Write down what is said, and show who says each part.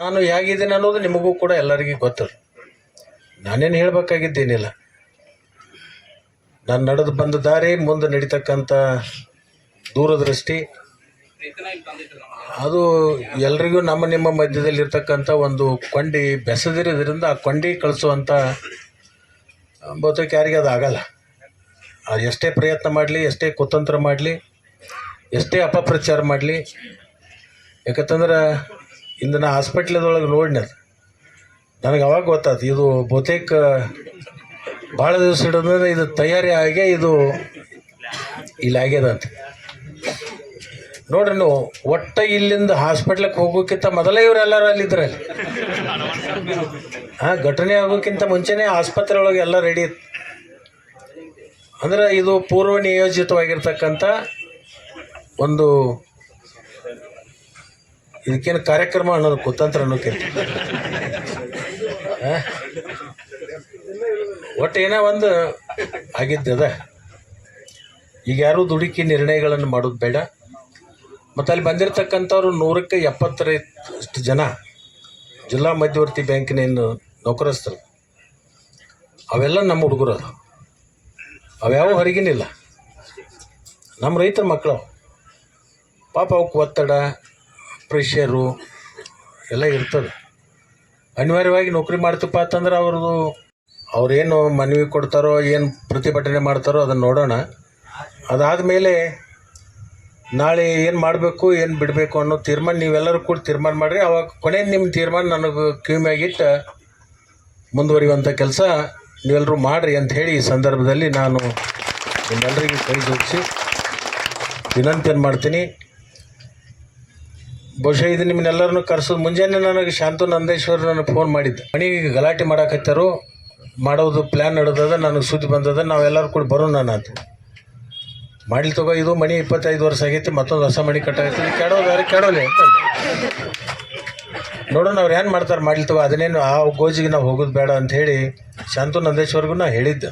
Speaker 1: ನಾನು ಹೇಗಿದ್ದೀನಿ ಅನ್ನೋದು ನಿಮಗೂ ಕೂಡ ಎಲ್ಲರಿಗೂ ಗೊತ್ತು ನಾನೇನು ಹೇಳಬೇಕಾಗಿದ್ದೇನಿಲ್ಲ. ನಾನು ನಡೆದು ಬಂದ ದಾರಿ, ಮುಂದೆ ನಡೀತಕ್ಕಂಥ ದೂರದೃಷ್ಟಿ, ಅದು ಎಲ್ರಿಗೂ ನಮ್ಮ ನಿಮ್ಮ ಮಧ್ಯದಲ್ಲಿ ಇರ್ತಕ್ಕಂಥ ಒಂದು ಕೊಂಡಿ ಬೆಸದಿರೋದ್ರಿಂದ ಆ ಕೊಂಡಿ ಕಳಿಸುವಂಥ ಬಹುತೇಕ ಯಾರಿಗೆ ಅದು ಆಗಲ್ಲ. ಅದು ಎಷ್ಟೇ ಪ್ರಯತ್ನ ಮಾಡಲಿ, ಎಷ್ಟೇ ಕುತಂತ್ರ ಮಾಡಲಿ, ಎಷ್ಟೇ ಅಪಪ್ರಚಾರ ಮಾಡಲಿ, ಯಾಕಂತಂದ್ರೆ ಇಂದು ನಾ ಹಾಸ್ಪಿಟ್ಲದೊಳಗೆ ನೋಡಿನ ನನಗೆ ಅವಾಗ ಗೊತ್ತಾಯ್ತು ಇದು ಬಹುತೇಕ ಭಾಳ ದಿವಸ ಹಿಡಿದ್ರೆ ಇದು ತಯಾರಿ ಆಗೇ ಇದು ಇಲ್ಲಿ ಆಗ್ಯದ ಅಂತ. ನೋಡ್ರಿ ನೀವು, ಒಟ್ಟ ಇಲ್ಲಿಂದ ಹಾಸ್ಪಿಟ್ಲಿಗೆ ಹೋಗೋಕ್ಕಿಂತ ಮೊದಲೇ ಇವರೆಲ್ಲರೂ ಅಲ್ಲಿದ್ರೆ ಅಲ್ಲಿ. ಹಾಂ, ಘಟನೆ ಆಗೋಕ್ಕಿಂತ ಮುಂಚೆನೇ ಆಸ್ಪತ್ರೆ ಒಳಗೆ ಎಲ್ಲ ರೆಡಿ ಇತ್ತು. ಅಂದ್ರೆ ಇದು ಪೂರ್ವ ನಿಯೋಜಿತವಾಗಿರ್ತಕ್ಕಂಥ ಒಂದು ಇದಕ್ಕೇನು ಕಾರ್ಯಕ್ರಮ ಅನ್ನೋದು ಕುತಂತ್ರ ಅನ್ನೋಕ್ಕಿಂತ? ಒಟ್ಟು ಏನೋ ಒಂದು ಆಗಿದ್ದದ ಈಗ ಯಾರೂ ದುಡುಕಿ ನಿರ್ಣಯಗಳನ್ನು ಮಾಡೋದು ಬೇಡ. ಮತ್ತು ಅಲ್ಲಿ ಬಂದಿರತಕ್ಕಂಥವ್ರು ನೂರಕ್ಕೆ ಎಪ್ಪತ್ತರಷ್ಟು ಜನ ಜಿಲ್ಲಾ ಮಧ್ಯವರ್ತಿ ಬ್ಯಾಂಕಿನ ಏನು ನೌಕರಸ್ಥರು. ಅವೆಲ್ಲ ನಮ್ಮ ಹುಡುಗರು ಅದು. ಅವ್ಯಾವ ಹೊರಗಿನಿಲ್ಲ. ನಮ್ಮ ರೈತರ ಮಕ್ಕಳು ಪಾಪ ಅವಕ್ಕೆ ಒತ್ತಡ ಪ್ರೆಷರು ಎಲ್ಲ ಇರ್ತದೆ. ಅನಿವಾರ್ಯವಾಗಿ ನೌಕರಿ ಮಾಡ್ತಪ್ಪ ಅಂತಂದ್ರೆ ಅವ್ರದ್ದು ಅವ್ರೇನು ಮನವಿ ಕೊಡ್ತಾರೋ, ಏನು ಪ್ರತಿಭಟನೆ ಮಾಡ್ತಾರೋ ಅದನ್ನು ನೋಡೋಣ. ಅದಾದ ಮೇಲೆ ನಾಳೆ ಏನು ಮಾಡಬೇಕು, ಏನು ಬಿಡಬೇಕು ಅನ್ನೋ ತೀರ್ಮಾನ, ನೀವೆಲ್ಲರೂ ಕೂಡ ತೀರ್ಮಾನ ಮಾಡಿರಿ. ಅವಾಗ ಕೊನೆ ನಿಮ್ಮ ತೀರ್ಮಾನ ನನಗೆ ಕಿವಿಮ್ಯಾಗಿಟ್ಟು ಮುಂದುವರಿಯುವಂಥ ಕೆಲಸ ನೀವೆಲ್ಲರೂ ಮಾಡಿರಿ ಅಂತ ಹೇಳಿ ಈ ಸಂದರ್ಭದಲ್ಲಿ ನಾನು ನಿಮ್ಮೆಲ್ಲರಿಗೂ ಕೈ ಜೋಡಿಸಿ ವಿನಂತಿಯನ್ನು ಮಾಡ್ತೀನಿ. ಬಹುಶಃ ಇದು ನಿಮ್ಮನ್ನೆಲ್ಲರನ್ನು ಕರೆಸೋದು. ಮುಂಜಾನೆ ನನಗೆ ಶಾಂತು ನಂದೇಶ್ವರ್ ನನಗೆ ಫೋನ್ ಮಾಡಿದ್ದೆ. ಮನೆಗೆ ಗಲಾಟೆ ಮಾಡಾಕತ್ತಾರು. ಮಾಡೋದು ಪ್ಲ್ಯಾನ್ ನಡೆದದ, ನನಗೆ ಸುದ್ದಿ ಬಂದದ, ನಾವೆಲ್ಲರೂ ಕೂಡ ಬರೋಣ ನಾನು ಅಂತ. ಮಾಡ್ಲಿ ತಗೋ, ಇದು ಮಣಿ ಇಪ್ಪತ್ತೈದು ವರ್ಷ ಆಗೈತಿ, ಮತ್ತೊಂದು ಹೊಸ ಮನೆ ಕಟ್ಟಾಗೈತಿ ಕೆಡೋದಾರೆ ಕೆಡೋಲಿ ನೋಡೋಣ ಅವ್ರು ಏನು ಮಾಡ್ತಾರೆ, ಮಾಡ್ಲಿ ತಗೋ, ಅದನ್ನೇನು ಆ ಗೋಜಿಗೆ ನಾವು ಹೋಗೋದು ಬೇಡ ಅಂತ ಹೇಳಿ ಶಾಂತು ನಂದೇಶ್ವರ್ಗೂ ನಾ ಹೇಳಿದ್ದೆ.